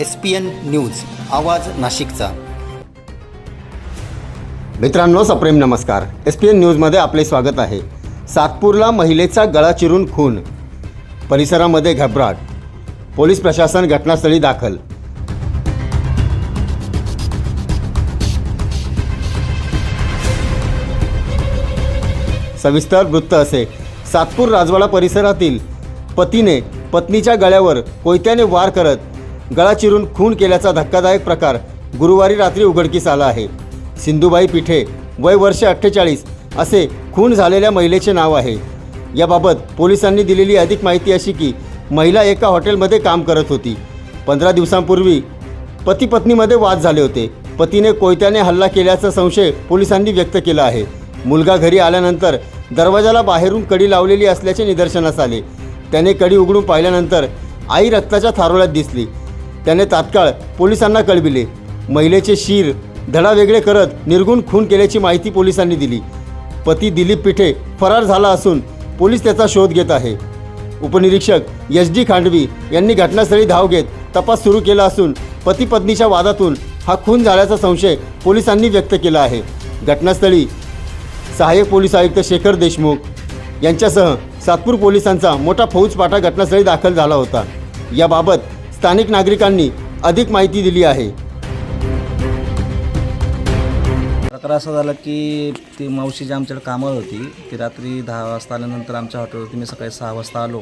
S P N news आवाज नाशिकचा. मित्रांनो सप्रेम नमस्कार. एस पी एन न्यूजमध्ये आपले स्वागत आहे. सातपूरला महिलेचा गळा चिरून खून. परिसरामध्ये घबराट. पोलीस प्रशासन घटनास्थळी दाखल. सविस्तर वृत्त असे. सातपूर राजवाडा परिसरातील पतीने पत्नीच्या गळ्यावर कोयत्याने वार करत गळा चिरून खून केल्याचा धक्कादायक प्रकार गुरुवारी रात्री उघडकीस आला आहे. सिंधुबाई पिठे वय वर्ष अठ्ठेचाळीस असे खून झालेल्या महिलेचे नाव आहे. याबाबत पोलिसांनी दिलेली अधिक माहिती अशी की महिला एका हॉटेलमध्ये काम करत होती. पंधरा दिवसांपूर्वी पती पत्नीमध्ये वाद झाले होते. पतीने कोयत्याने हल्ला केल्याचा संशय पोलिसांनी व्यक्त केला आहे. मुलगा घरी आल्यानंतर दरवाजाला बाहेरून कडी लावलेली असल्याचे निदर्शनास आले. त्याने कडी उघडून पाहिल्यानंतर आई रक्ताच्या थारोळ्यात दिसली. त्याने तात्काळ पोलिसांना कळविले. महिलेचे शिर धडा वेगळे करत निर्गुण खून केल्याची माहिती पोलिसांनी दिली. पती दिलीप पिठे फरार झाला असून पोलीस त्याचा शोध घेत आहे. उपनिरीक्षक एस डी खांडवी यांनी घटनास्थळी धाव घेत तपास सुरू केला असून पती पत्नीच्या वादातून हा खून झाल्याचा संशय पोलिसांनी व्यक्त केला आहे. घटनास्थळी सहाय्यक पोलीस आयुक्त शेखर देशमुख यांच्यासह सातपूर पोलिसांचा मोठा फौजपाटा घटनास्थळी दाखल झाला होता. याबाबत स्थानिक नागरिकांनी अधिक माहिती दिली आहे. प्रकार असा झाला की ती मावशी जी आमच्याकडे कामावर होती. ती रात्री दहा वाजता आल्यानंतर आमच्या हॉटेलवरती मी सकाळी सहा वाजता आलो.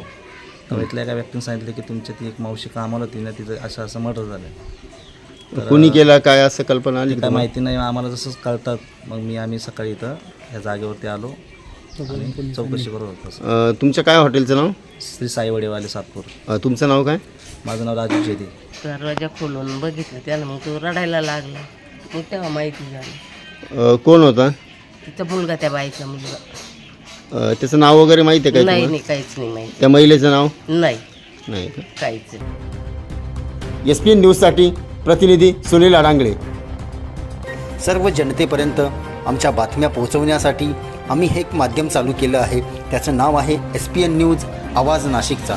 तर इथल्या एका व्यक्तीने सांगितलं की तुमची ती एक मावशी कामाला होती. ना तिचं असं असं मर्डर झालं. कुणी केला? काय असं कल्पना आली काय का? माहिती नाही. आम्हाला जसंच कळतात मग मी आम्ही सकाळी इथं ह्या जागेवरती आलो. आणि चौकशी करत होतो. अ, तुमच्या काय हॉटेलचं नाव? श्री साईवडेवाले सातपूर. अ, तुमचं नाव काय? माझं नाव राजू जेदी दरवाजा खोलून बघितलं त्यानं मग तो रडायला लागला. मग तेव्हा माहिती झाली. अ, कोण होता? तिचा मुलगा त्या बाईचा मुलगा. अ, त्याचं नाव वगैरे माहिती आहे काय नाही तुम्हाला? नाही काहीच नाही माहिती. त्या महिलेचं नाव? नाही. नाही का? काहीच नाही. एस पी एन न्यूजसाठी प्रतिनिधी सुनील अडांगळे सर्व जनतेपर्यंत आमच्या बातम्या पोहोचवण्यासाठी आम्ही हे एक माध्यम चालू केलं आहे. त्याचं नाव आहे एस पी एन न्यूज आवाज नाशिकचा.